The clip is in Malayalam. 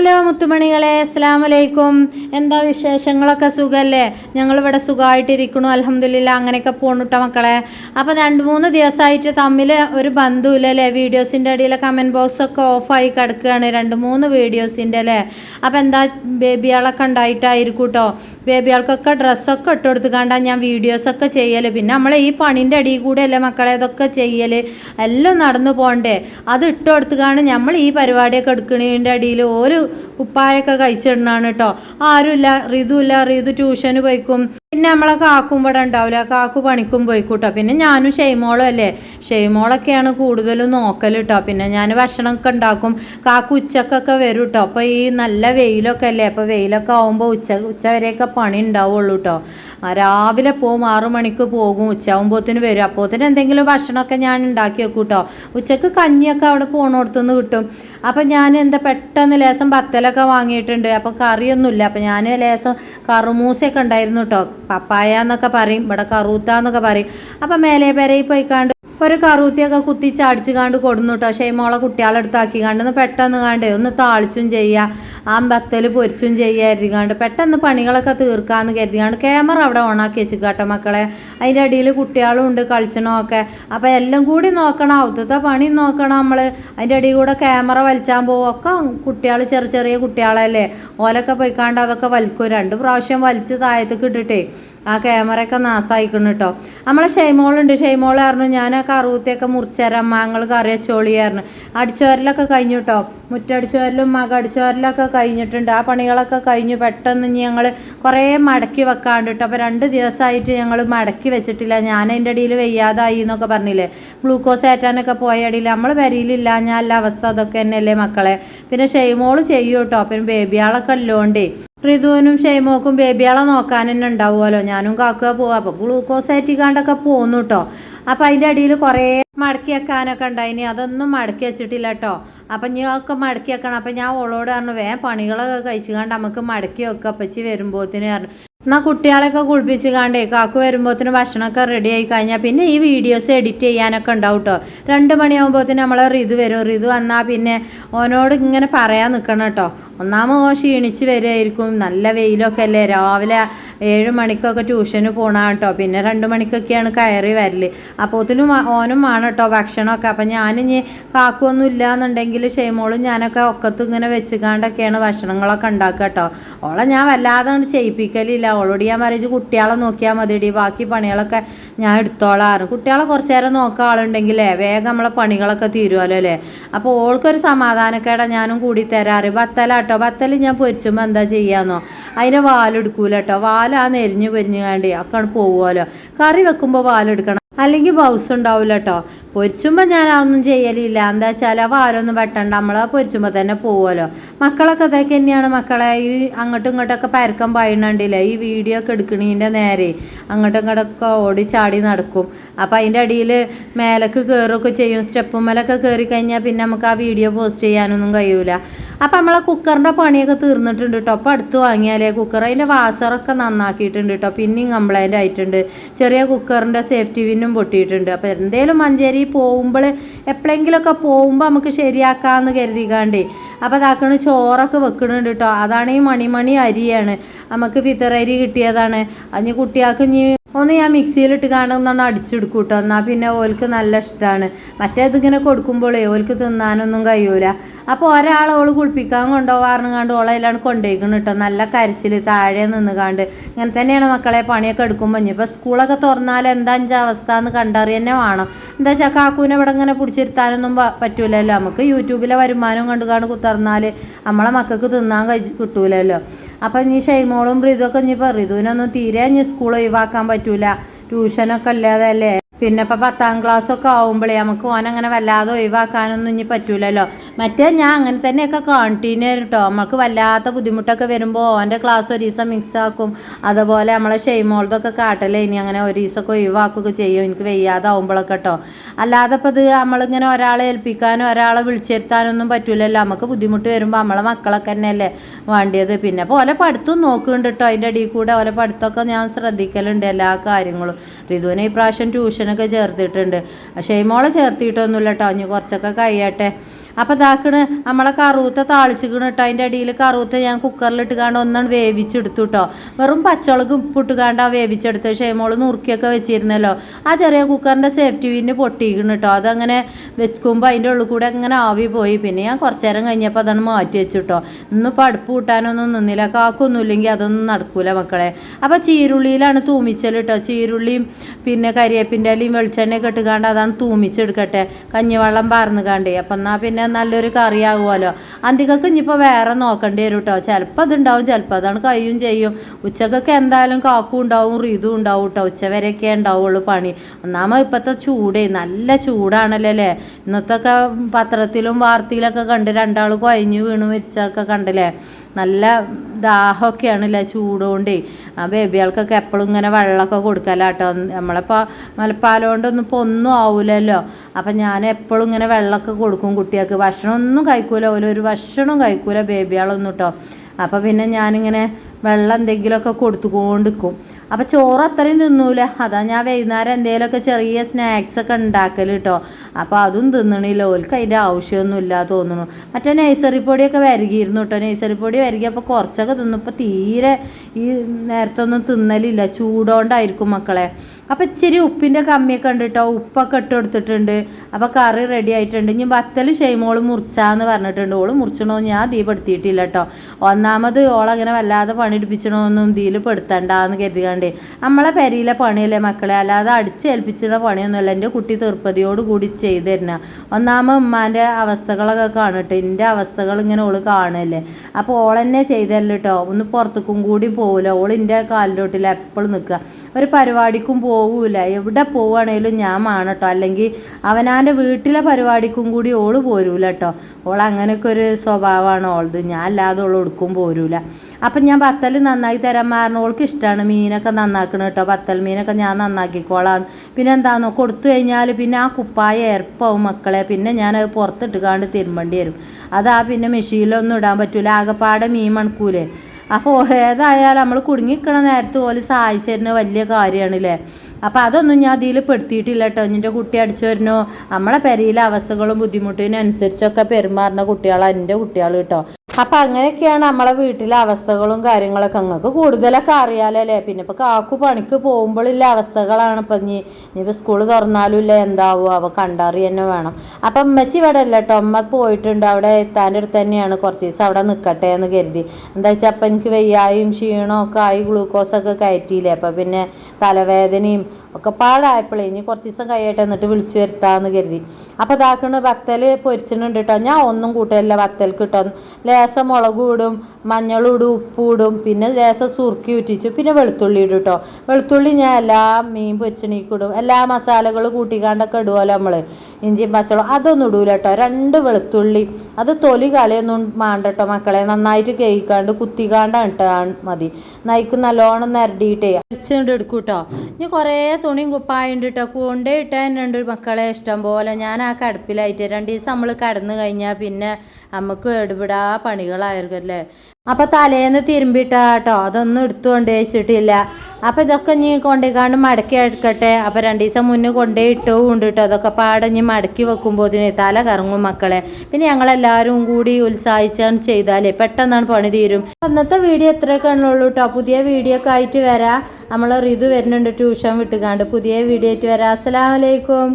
ഹലോ മുത്തുമണികളെ അസ്സാം വലൈക്കും എന്താ വിശേഷങ്ങളൊക്കെ സുഖമല്ലേ ഞങ്ങളിവിടെ സുഖമായിട്ടിരിക്കണു അലഹമില്ല അങ്ങനെയൊക്കെ പോണുട്ടോ മക്കളെ. അപ്പോൾ രണ്ട് മൂന്ന് ദിവസമായിട്ട് തമ്മിൽ ഒരു ബന്ധുവില്ലല്ലേ? വീഡിയോസിന്റെ ഇടയിൽ കമന്റ് ബോക്സ് ഒക്കെ ഓഫായി കിടക്കുകയാണ് രണ്ട് മൂന്ന് വീഡിയോസിന്റെ അല്ലേ? അപ്പോൾ എന്താ ബേബിയാളൊക്കെ ഉണ്ടായിട്ടായിരിക്കും കേട്ടോ ബേബിയാൾക്കൊക്കെ ഡ്രസ്സൊക്കെ ഇട്ട് കൊടുത്തുകൊണ്ടാണ് ഞാൻ വീഡിയോസൊക്കെ ചെയ്യൽ പിന്നെ നമ്മളെ ഈ പണിന്റെ അടിയിൽ കൂടെ അല്ലേ മക്കളെ ഇതൊക്കെ ചെയ്യൽ എല്ലാം നടന്നു പോകണ്ടേ അത് ഇട്ട് കൊടുത്തുകാണ് നമ്മൾ ഈ പരിപാടിയൊക്കെ എടുക്കുന്നതിന്റെ അടിയിൽ ഒരു ഉപ്പായൊക്കെ കഴിച്ചിടണാണ് കേട്ടോ ആരുമില്ല റിതുമില്ല റിതു ട്യൂഷന് പോയിക്കും. പിന്നെ നമ്മളെ കാക്കും ഇവിടെ ഉണ്ടാവില്ല കാക്കു പണിക്കും പോയിക്കൂട്ടോ പിന്നെ ഞാനും ഷെയ്മോളും അല്ലേ? ഷെയ്മോളൊക്കെയാണ് കൂടുതലും നോക്കൽ കേട്ടോ പിന്നെ ഞാൻ ഭക്ഷണമൊക്കെ ഉണ്ടാക്കും. കാക്കു ഉച്ചക്കൊക്കെ വരും കേട്ടോ അപ്പോൾ ഈ നല്ല വെയിലൊക്കെ അല്ലേ? അപ്പോൾ വെയിലൊക്കെ ആകുമ്പോൾ ഉച്ച ഉച്ച വരെയൊക്കെ പണി ഉണ്ടാവുള്ളൂ കേട്ടോ രാവിലെ പോകും ആറു മണിക്ക് പോകും ഉച്ചയാകുമ്പോഴത്തേന് വരും. അപ്പോഴത്തേന് എന്തെങ്കിലും ഭക്ഷണമൊക്കെ ഞാൻ ഉണ്ടാക്കി വെക്കും കേട്ടോ ഉച്ചയ്ക്ക് കഞ്ഞിയൊക്കെ അവിടെ പോണോടത്തുനിന്ന് കിട്ടും. അപ്പം ഞാൻ എന്താ പെട്ടെന്ന് ലേസം ബത്തലൊക്കെ വാങ്ങിയിട്ടുണ്ട്. അപ്പം കറിയൊന്നുമില്ല. അപ്പം ഞാൻ ലേസം കറുമൂസയൊക്കെ ഉണ്ടായിരുന്നു കേട്ടോ പപ്പായ എന്നൊക്കെ പറയും ഇവിടെ കറൂത്ത എന്നൊക്കെ പറയും. അപ്പം മേലെ പെരയിൽ പോയിക്കാണ്ട് ഒരു കറൂത്തിയൊക്കെ കുത്തി ചാടിച്ച് കാണ്ട് കൊടുന്നു കേട്ടോ ഷെയ്മോളെ കുട്ടികളെടുത്താക്കി കണ്ട് പെട്ടെന്ന് കാണ്ട് ഒന്ന് താളിച്ചും ചെയ്യുക ആ ബത്തൽ പൊരിച്ചും ചെയ്യാതി കണ്ട്. പെട്ടെന്ന് പണികളൊക്കെ തീർക്കാമെന്ന് കരുതികാണ്ട് ക്യാമറ അവിടെ ഓണാക്കി വെച്ച് കേട്ടോ മക്കളെ. അതിന്റെ അടിയിൽ കുട്ടികളും ഉണ്ട് കളിച്ചണമൊക്കെ അപ്പോൾ എല്ലാം കൂടി നോക്കണം അവിടുത്തെ പണി നോക്കണം നമ്മൾ അതിന്റെ അടിയിൽ കൂടെ ക്യാമറ വലിച്ചാൻ പോകും ഒക്കെ കുട്ടികൾ ചെറിയ ചെറിയ കുട്ടികളല്ലേ. ഓലൊക്കെ പോയിക്കാണ്ട് അതൊക്കെ വലിക്കും. രണ്ട് പ്രാവശ്യം വലിച്ച് താഴത്തേക്ക് ഇട്ടിട്ടേ. ആ ക്യാമറയൊക്കെ നാസായിക്കണം കേട്ടോ നമ്മളെ ഷെയ്മോളുണ്ട്. ഷെയ്മോൾ പറഞ്ഞു ഞാൻ ആ കറുവത്തിയൊക്കെ മുറിച്ചേരമ്മ മാങ്ങൾ കറി വെച്ചോളിയായിരുന്നു അടിച്ചോരലൊക്കെ കഴിഞ്ഞു കേട്ടോ മുറ്റടിച്ചോരലും മക അടിച്ചോരലൊക്കെ കഴിഞ്ഞിട്ടുണ്ട്. ആ പണികളൊക്കെ കഴിഞ്ഞു. പെട്ടെന്ന് ഞങ്ങൾ കുറേ മടക്കി വെക്കാണ്ട് കേട്ടോ അപ്പോൾ രണ്ട് ദിവസമായിട്ട് ഞങ്ങൾ മടക്കി വെച്ചിട്ടില്ല. ഞാൻ അതിന്റെ ഇടയിൽ വെയ്യാതായി എന്നൊക്കെ പറഞ്ഞില്ലേ? ഗ്ലൂക്കോസ് ഏറ്റാനൊക്കെ പോയ ഇടയിൽ നമ്മൾ വരിയിലില്ല ഞാൻ അവസ്ഥ അതൊക്കെ തന്നെയല്ലേ മക്കളെ? പിന്നെ ഷെയ്മോൾ ചെയ്യും കേട്ടോ പിന്നെ ബേബിയാളൊക്കെ ഉള്ളോണ്ടേ. ഋതുവിനും ഷൈമോക്കും ബേബിയാളെ നോക്കാൻ തന്നെ ഉണ്ടാവുമല്ലോ. ഞാനും കാക്കുക പോവാ. അപ്പോൾ ഗ്ലൂക്കോസ് ആറ്റിക്കാണ്ടൊക്കെ പോന്നു കേട്ടോ അപ്പം അതിന്റെ അടിയിൽ കുറേ മടക്കി വെക്കാനൊക്കെ ഉണ്ടായിനി അതൊന്നും മടക്കി വെച്ചിട്ടില്ല കേട്ടോ അപ്പം ഇനി ഒക്കെ മടക്കി വെക്കണം. അപ്പം ഞാൻ ഓളോട് പറഞ്ഞു വേഗം പണികളൊക്കെ കഴിച്ചുകൊണ്ട് നമുക്ക് മടക്കി വെക്കുക അപ്പച്ചി വരുമ്പോഴത്തേന് പറഞ്ഞു. എന്നാൽ കുട്ടികളെയൊക്കെ കുളിപ്പിച്ച് കാണ്ടേ കാക്കു വരുമ്പോഴത്തേന് ഭക്ഷണമൊക്കെ റെഡി ആയി കഴിഞ്ഞാൽ പിന്നെ ഈ വീഡിയോസ് എഡിറ്റ് ചെയ്യാനൊക്കെ ഉണ്ടാവും കേട്ടോ രണ്ട് മണിയാകുമ്പോഴത്തേന് നമ്മളെ ഋതു വരും. ഋതു വന്നാൽ പിന്നെ ഓനോട് ഇങ്ങനെ പറയാൻ നിൽക്കണം കേട്ടോ ഒന്നാമത് ഓൻ ക്ഷീണിച്ച് വരുമായിരിക്കും നല്ല വെയിലൊക്കെ അല്ലേ? രാവിലെ ഏഴ് മണിക്കൊക്കെ ട്യൂഷന് പോണ കേട്ടോ പിന്നെ രണ്ട് മണിക്കൊക്കെയാണ് കയറി വരൽ. അപ്പോഴത്തേനും ഓനും ആണ് കേട്ടോ ഭക്ഷണമൊക്കെ. അപ്പം ഞാനിനി കാക്കുമൊന്നും ഇല്ല എന്നുണ്ടെങ്കിൽ ഷെയ്മോളും ഞാനൊക്കെ ഒക്കത്ത് ഇങ്ങനെ വെച്ചുകാണ്ടൊക്കെയാണ് ഭക്ഷണങ്ങളൊക്കെ ഉണ്ടാക്കുക കേട്ടോ ഓളെ ഞാൻ വല്ലാതെ ചെയ്യിപ്പിക്കലില്ല. ഓളോട് ഞാൻ പറയിച്ച് കുട്ടികളെ നോക്കിയാൽ മതിടി. ബാക്കി പണികളൊക്കെ ഞാൻ എടുത്തോളാറ്. കുട്ടികളെ കുറച്ച് നേരം നോക്കാൻ ആളുണ്ടെങ്കിലേ വേഗം നമ്മളെ പണികളൊക്കെ തീരുമല്ലോ അല്ലേ? അപ്പോൾ ഓൾക്കൊരു സമാധാനക്കേടാ ഞാനും കൂടി തരാറ്. ബത്തലാട്ടോ ബത്തൽ ഞാൻ പൊരിച്ചുമ്പോൾ എന്താ ചെയ്യാന്നോ? അതിനെ വാലെടുക്കൂല കേട്ടോ വാലാ നെരിഞ്ഞ് പൊരിഞ്ഞ് കാണ്ടി ഒക്കെ പോവുമല്ലോ കറി വെക്കുമ്പോൾ വാലെടുക്കണം. അല്ലെങ്കിൽ ബൗസ് ഉണ്ടാവില്ല കേട്ടോ പൊരിച്ചുമ്പോൾ ഞാൻ അതൊന്നും ചെയ്യലില്ല. എന്താ വെച്ചാൽ ആ വാരൊന്നും വെട്ടണ്ട. നമ്മൾ ആ പൊരിച്ചുമ്പോൾ തന്നെ പോവുമല്ലോ മക്കളൊക്കെ അതൊക്കെ തന്നെയാണ്. മക്കളെ ഈ അങ്ങോട്ടും ഇങ്ങോട്ടൊക്കെ പരക്കം പായണണ്ടില്ല ഈ വീഡിയോ ഒക്കെ എടുക്കണീന്റെ നേരെ അങ്ങോട്ടും ഇങ്ങോട്ടൊക്കെ ഓടി ചാടി നടക്കും. അപ്പം അതിന്റെ അടിയിൽ മേലക്ക് കയറുകയൊക്കെ ചെയ്യും. സ്റ്റെപ്പ് മേലൊക്കെ കയറി കഴിഞ്ഞാൽ പിന്നെ നമുക്ക് ആ വീഡിയോ പോസ്റ്റ് ചെയ്യാനൊന്നും കഴിയൂല. അപ്പം നമ്മളെ കുക്കറിന്റെ പണിയൊക്കെ തീർന്നിട്ടുണ്ട് കേട്ടോ അപ്പോൾ അടുത്ത് വാങ്ങിയാലേ കുക്കർ. അതിന്റെ വാസറൊക്കെ നന്നാക്കിയിട്ടുണ്ട് കേട്ടോ പിന്നെയും കംപ്ലൈന്റ് ആയിട്ടുണ്ട്. ചെറിയ കുക്കറിന്റെ സേഫ്റ്റി പിന്നും പൊട്ടിയിട്ടുണ്ട്. അപ്പോൾ എന്തേലും മഞ്ചേരി പോകുമ്പോൾ എപ്പോഴെങ്കിലുമൊക്കെ പോകുമ്പോൾ നമുക്ക് ശരിയാക്കാമെന്ന് കരുതിക്കാണ്ടേ. അപ്പോൾ അതാക്കണ ചോറൊക്കെ വെക്കണുണ്ട് കേട്ടോ അതാണ് ഈ മണിമണി അരിയാണ്. നമുക്ക് ഫിത്തറരി കിട്ടിയതാണ്. അതിന് കുട്ടികൾക്ക് ഇനി ഒന്ന് ഞാൻ മിക്സിയിലിട്ട് കാണുന്നതാണ് അടിച്ചെടുക്കും കേട്ടോ എന്നാൽ പിന്നെ ഓൽക്ക് നല്ല ഇഷ്ടമാണ് മറ്റേതിങ്ങനെ കൊടുക്കുമ്പോഴേ ഓൽക്ക് തിന്നാനൊന്നും കഴിയൂല. അപ്പോൾ ഒരാൾ ഓൾ കുളിപ്പിക്കാൻ കൊണ്ടുപോകാറുണ്ട് കണ്ട് ഓളയിലാണ് കൊണ്ടുപോയിക്കണം കേട്ടോ നല്ല കരച്ചിൽ താഴെ നിന്ന് കണ്ട്. ഇങ്ങനെ തന്നെയാണ് മക്കളെ പണിയൊക്കെ എടുക്കുമ്പോൾ ഇനിയിപ്പോൾ സ്കൂളൊക്കെ തുറന്നാൽ എന്താ അവസ്ഥ എന്ന് കണ്ടറി തന്നെ വേണം. എന്താ വെച്ചാൽ കാക്കൂനെ ഇവിടെ ഇങ്ങനെ പിടിച്ചിരുത്താനൊന്നും പറ്റൂലല്ലോ. നമുക്ക് യൂട്യൂബിലെ വരുമാനം കണ്ടു കണ്ട് തുറന്നാൽ നമ്മളെ മക്കൾക്ക് തിന്നാൻ കഴിച്ച് കിട്ടൂലല്ലോ. അപ്പം ഇനി ഷെയ്മോളും ഋതുവൊക്കെ ഇനിയിപ്പോൾ ഋതുവിനൊന്നും തീരെ ഇനി സ്കൂൾ ഒഴിവാക്കാൻ പറ്റൂല. ട്യൂഷനൊക്കെ അല്ലാതെ അല്ലേ? പിന്നെ ഇപ്പം പത്താം ക്ലാസ്സൊക്കെ ആവുമ്പോഴേ നമുക്ക് അങ്ങനെ വല്ലാതെ ഒഴിവാക്കാനൊന്നും ഇനി പറ്റൂലല്ലോ. മറ്റേ ഞാൻ അങ്ങനെ തന്നെയൊക്കെ കണ്ടിന്യൂ കേട്ടോ നമുക്ക് വല്ലാത്ത ബുദ്ധിമുട്ടൊക്കെ വരുമ്പോൾ ഓന്റെ ക്ലാസ് ഒരു ദിവസം മിക്സ് ആക്കും. അതുപോലെ നമ്മളെ ഷെയ്മോൾതൊക്കെ കാട്ടലേ ഇനി അങ്ങനെ ഒരു ദിവസമൊക്കെ ഒഴിവാക്കുകയൊക്കെ ചെയ്യും. എനിക്ക് വെയ്യാതാവുമ്പോഴൊക്കെ കേട്ടോ അല്ലാതെ ഇപ്പം ഇത് നമ്മളിങ്ങനെ ഒരാളെ ഏൽപ്പിക്കാനും ഒരാളെ വിളിച്ചിരുത്താനൊന്നും പറ്റൂലല്ലോ. നമുക്ക് ബുദ്ധിമുട്ട് വരുമ്പോൾ നമ്മളെ മക്കളൊക്കെ തന്നെയല്ലേ വേണ്ടിയത്. പിന്നെ അപ്പോൾ ഓലെ പഠിത്തം നോക്കുന്നുണ്ട് കേട്ടോ അതിന്റെ അടിയിൽ കൂടെ ഓലെ പഠിത്തമൊക്കെ ഞാൻ ശ്രദ്ധിക്കലുണ്ട് എല്ലാ കാര്യങ്ങളും. റിതുവിനെ ഈ പ്രാവശ്യം ട്യൂഷനൊക്കെ ചേർത്തിട്ടുണ്ട്. പക്ഷേ മോളെ ചേർത്തിയിട്ടൊന്നുമില്ല കേട്ടോ ഇനി കുറച്ചൊക്കെ കഴിയട്ടെ. അപ്പോൾ ഇതാക്കണ് നമ്മളെ കറുവത്തെ താളിച്ചിക്കണ് കേട്ടോ അതിന്റെ അടിയിൽ കറുവത്തെ ഞാൻ കുക്കറിലിട്ട് കാണ്ട് ഒന്നാണ് വേവിച്ചെടുത്തു കേട്ടോ വെറും പച്ചമുളക് ഉപ്പിട്ട് കാണ്ട് ആ വേവിച്ചെടുത്ത് ക്ഷേമോൾ നുറുക്കിയൊക്കെ വെച്ചിരുന്നല്ലോ. ആ ചെറിയ കുക്കറിന്റെ സേഫ്റ്റി പിന്ന് പൊട്ടിയിരിക്കണം കേട്ടോ അതങ്ങനെ വെക്കുമ്പോൾ അതിന്റെ ഉള്ളിൽ കൂടെ അങ്ങനെ ആവി പോയി. പിന്നെ ഞാൻ കുറച്ച് നേരം കഴിഞ്ഞപ്പോൾ അതാണ് മാറ്റി വെച്ചു കേട്ടോ ഇന്നിപ്പോൾ അടുപ്പ് കൂട്ടാനൊന്നും നിന്നില്ല. കാക്കൊന്നുമില്ലെങ്കിൽ അതൊന്നും നടക്കൂല മക്കളെ. അപ്പോൾ ചീരുള്ളിയിലാണ് തൂമിച്ചൽ കേട്ടോ ചീരുള്ളിയും പിന്നെ കരിയേപ്പിന്റെ ഇലയും വെളിച്ചെണ്ണയൊക്കെ ഇട്ടുകാണ്ട് അതാണ് തൂമിച്ചെടുക്കട്ടെ. കഞ്ഞിവെള്ളം പാർന്ന് കാണ്ടേ. അപ്പം എന്നാൽ പിന്നെ നല്ലൊരു കറിയാകുമല്ലോ. അന്തികക്ക് ഇനിയിപ്പോൾ വേറെ നോക്കേണ്ടി വരും കേട്ടോ ചിലപ്പോൾ അതുണ്ടാവും ചിലപ്പോൾ അതാണ് കഴിയും ചെയ്യും. ഉച്ചക്കൊക്കെ എന്തായാലും കാക്കും ഉണ്ടാവും റീതും ഉണ്ടാവും കേട്ടോ ഉച്ച വരെയൊക്കെ ഉണ്ടാവുള്ളൂ പണി. ഒന്നാമത് ഇപ്പോഴത്തെ ചൂടേ നല്ല ചൂടാണല്ലോ അല്ലേ? ഇന്നത്തൊക്കെ പത്രത്തിലും വാർത്തയിലൊക്കെ കണ്ട് രണ്ടാൾ കൊയഞ്ഞു വീണ് മരിച്ചൊക്കെ കണ്ടില്ലേ? നല്ല ദാഹമൊക്കെയാണല്ലോ ചൂടുകൊണ്ടേ ആ ബേബികൾക്കൊക്കെ എപ്പോഴും ഇങ്ങനെ വെള്ളമൊക്കെ കൊടുക്കലാട്ടോ. നമ്മളിപ്പോൾ മലപ്പാലം കൊണ്ടൊന്നും ഇപ്പോൾ ഒന്നും ആവൂലല്ലോ. അപ്പം ഞാൻ എപ്പോഴും ഇങ്ങനെ വെള്ളമൊക്കെ കൊടുക്കും കുട്ടികൾക്ക്. ഭക്ഷണമൊന്നും കഴിക്കൂല. ഒരു ഭക്ഷണവും കഴിക്കൂല ബേബികളൊന്നും കേട്ടോ അപ്പോൾ പിന്നെ ഞാനിങ്ങനെ വെള്ളം എന്തെങ്കിലുമൊക്കെ കൊടുത്തുകൊണ്ടിരിക്കും. അപ്പോൾ ചോറ് അത്രയും തിന്നൂല. അതാ ഞാൻ വൈകുന്നേരം എന്തെങ്കിലുമൊക്കെ ചെറിയ സ്നാക്സ് ഒക്കെ ഉണ്ടാക്കൽ കേട്ടോ അപ്പോൾ അതും തിന്നണില്ല. ഓൽക്ക് അതിന്റെ ആവശ്യമൊന്നുമില്ല തോന്നുന്നു. മറ്റേ നഴ്സറി പൊടിയൊക്കെ വരികയായിരുന്നു കേട്ടോ നഴ്സറി പൊടി വരികയപ്പോൾ കുറച്ചൊക്കെ തിന്നു. ഇപ്പോൾ തീരെ ഈ നേരത്തെ ഒന്നും തിന്നലില്ല. ചൂടോണ്ടായിരിക്കും മക്കളെ. അപ്പോൾ ഇച്ചിരി ഉപ്പിന്റെ കമ്മിയൊക്കെ ഉണ്ട് കേട്ടോ ഉപ്പൊക്കെ ഇട്ട് കൊടുത്തിട്ടുണ്ട്. അപ്പോൾ കറി റെഡി ആയിട്ടുണ്ട്. ഇനി വത്തൽ ഷെയ്മോൾ മുറിച്ചാന്ന് പറഞ്ഞിട്ടുണ്ട്. ഓൾ മുറിച്ചണോ ഞാൻ തീ പെടുത്തിയിട്ടില്ല കേട്ടോ ഒന്നാമത് ഓളങ്ങനെ വല്ലാതെ പണിയെടുപ്പിച്ചണോന്നും തീയിൽ പെടുത്തണ്ടെന്ന് കരുതികാണ്ട് നമ്മളെ പെരയിലെ പണിയല്ലേ മക്കളെ? അല്ലാതെ അടിച്ചേൽപ്പിച്ചുള്ള പണിയൊന്നുമല്ല. എന്റെ കുട്ടി തീർപ്പതിയോട് കൂടി ചെയ്തു തരുന്ന ഒന്നാമത് ഉമ്മാന്റെ അവസ്ഥകളൊക്കെ കാണട്ടെ. എന്റെ അവസ്ഥകൾ ഇങ്ങനെ ഓൾ കാണല്ലേ. അപ്പോൾ ഓളെന്നെ ചെയ്തല്ലോ കേട്ടോ ഒന്ന് പുറത്തേക്കും കൂടി പോവില്ല ഓൾ എന്റെ കാലിലോട്ടില്ല എപ്പോഴും നിൽക്കുക. ഒരു പരിപാടിക്കും പോവില്ല എവിടെ പോവുകയാണെങ്കിലും ഞാൻ മാണട്ടോ അല്ലെങ്കിൽ അവനാന്റെ വീട്ടിലെ പരിപാടിക്കും കൂടി ഓൾ പോരൂല കേട്ടോ ഓൾ അങ്ങനെയൊക്കെ ഒരു സ്വഭാവമാണ് ഓളത്. ഞാൻ അല്ലാതെ ഓൾ ഒടുക്കും പോരൂല. അപ്പം ഞാൻ ബത്തൽ നന്നായി തരാൻ മാറണം ഓൾക്ക് ഇഷ്ടമാണ് മീനൊക്കെ നന്നാക്കണം കേട്ടോ. ബത്തൽ മീനൊക്കെ ഞാൻ നന്നാക്കിക്കോളാം. പിന്നെ എന്താണെന്നോ കൊടുത്തു കഴിഞ്ഞാൽ പിന്നെ ആ കുപ്പായ ഏർപ്പാവും മക്കളെ. പിന്നെ ഞാൻ അത് പുറത്തിട്ട് കാണ്ട് തിരുമ്പേണ്ടി വരും. അതാ പിന്നെ മെഷീനിലൊന്നും ഇടാൻ പറ്റൂല. ആകെപ്പാടെ മീൻ മണക്കൂലേ. അപ്പോൾ ഏതായാലും നമ്മൾ കുടുങ്ങിക്കണ നേരത്ത് പോലെ സഹായിച്ചു തരുന്ന വലിയ കാര്യമാണല്ലേ. അപ്പോൾ അതൊന്നും ഞാൻ അതിൽ പെടുത്തിയിട്ടില്ല കേട്ടോ. എന്റെ കുട്ടി അടിച്ചു വരുന്നോ. നമ്മളെ പെരയിലെ അവസ്ഥകളും ബുദ്ധിമുട്ടിനനുസരിച്ചൊക്കെ പെരുമാറുന്ന കുട്ടികളാണ് എന്റെ കുട്ടികൾ കേട്ടോ. അപ്പം അങ്ങനെയൊക്കെയാണ് നമ്മളെ വീട്ടിലെ അവസ്ഥകളും കാര്യങ്ങളൊക്കെ. നിങ്ങൾക്ക് കൂടുതലൊക്കെ അറിയാലോ അല്ലേ പിന്നെ ഇപ്പോൾ കാക്കു പണിക്ക് പോകുമ്പോഴുള്ള അവസ്ഥകളാണ് ഇപ്പം ഇനി. ഇനിയിപ്പോൾ സ്കൂൾ തുറന്നാലും ഇല്ല എന്താവും? അവ കണ്ടറി തന്നെ വേണം. അപ്പം അമ്മച്ചി ഇവിടെ അല്ല കേട്ടോ അമ്മ പോയിട്ടുണ്ട്. അവിടെ എത്താന്റെ അടുത്ത് തന്നെയാണ്. കുറച്ച് ദിവസം അവിടെ നിൽക്കട്ടെ എന്ന് കരുതി. എന്താ വെച്ചാൽ അപ്പം എനിക്ക് വെയ്യായും ക്ഷീണമൊക്കെ ആയി ഗ്ലൂക്കോസൊക്കെ കയറ്റിയില്ലേ? അപ്പം പിന്നെ തലവേദനയും ഒക്കെ പാടായപ്പോഴേ ഇനി കുറച്ച് ദിവസം കഴിയട്ടെ എന്നിട്ട് വിളിച്ചു വരുത്താമെന്ന് കരുതി. അപ്പോൾ ഇതാക്കണ വത്തൽ പൊരിച്ചിട്ടുണ്ട് കേട്ടോ ഞാൻ ഒന്നും കൂട്ടല്ല വത്തൽ കിട്ടോ. ലേസം മുളക് ഇടും മഞ്ഞളിടും ഉപ്പിടും പിന്നെ ലേസം സുറുക്കി ഉറ്റിച്ചു പിന്നെ വെളുത്തുള്ളി ഇടും കേട്ടോ വെളുത്തുള്ളി ഞാൻ എല്ലാ മീൻ പൊരിച്ചണീക്ക് ഇടും. എല്ലാ മസാലകൾ കൂട്ടിക്കാണ്ടൊക്കെ ഇടുമല്ലോ നമ്മൾ ഇഞ്ചിയും പച്ചവളം അതൊന്നും ഇടൂല കേട്ടോ രണ്ട് വെളുത്തുള്ളി. അത് തൊലി കളിയൊന്നും വേണ്ട കേട്ടോ മക്കളെ. നന്നായിട്ട് കേൾക്കാണ്ട് കുത്തിക്കാണ്ടാണ് കേട്ടോ മതി. നൈക്ക് നല്ലോണം നിരടിയിട്ടേ അരച്ചുകൊണ്ട് എടുക്കും കേട്ടോ ഇനി കുറേ തുണിയും കുപ്പായുണ്ട് കേട്ടോ കൊണ്ടേ ഇട്ടാൽ തന്നെ ഉണ്ട് മക്കളെ ഇഷ്ടം പോലെ. ഞാൻ ആ കടുപ്പിലായിട്ട്. രണ്ട് ദിവസം നമ്മൾ കടന്നു കഴിഞ്ഞാൽ പിന്നെ നമുക്ക് എടുപിടാ പണികളായിരിക്കല്ലേ അപ്പോൾ തലേന്ന് തിരുമ്പിട്ടാ കേട്ടോ അതൊന്നും എടുത്തുകൊണ്ട് വെച്ചിട്ടില്ല അപ്പോൾ ഇതൊക്കെ ഇനി കൊണ്ടുപോയിക്കാണ്ട് മടക്കി എടുക്കട്ടെ. അപ്പോൾ രണ്ട് ദിവസം മുന്നേ കൊണ്ടേ ഇട്ടവും ഉണ്ട് കേട്ടോ അതൊക്കെ പാടഞ്ഞ് മടക്കി വെക്കുമ്പോഴത്തേന് തല കറങ്ങും മക്കളെ. പിന്നെ ഞങ്ങളെല്ലാവരും കൂടി ഉത്സാഹിച്ചാണ് ചെയ്താലേ പെട്ടെന്നാണ് പണി തീരും. അന്നത്തെ വീഡിയോ എത്രയൊക്കെ ഉള്ളൂ കേട്ടോ പുതിയ വീഡിയോ ഒക്കെ ആയിട്ട് വരാം. നമ്മൾ റിതു വരുന്നുണ്ട് ട്യൂഷൻ വിട്ടുകാണ്ട്. പുതിയ വീഡിയോ ആയിട്ട് വരാം. അസ്സലാമലൈക്കും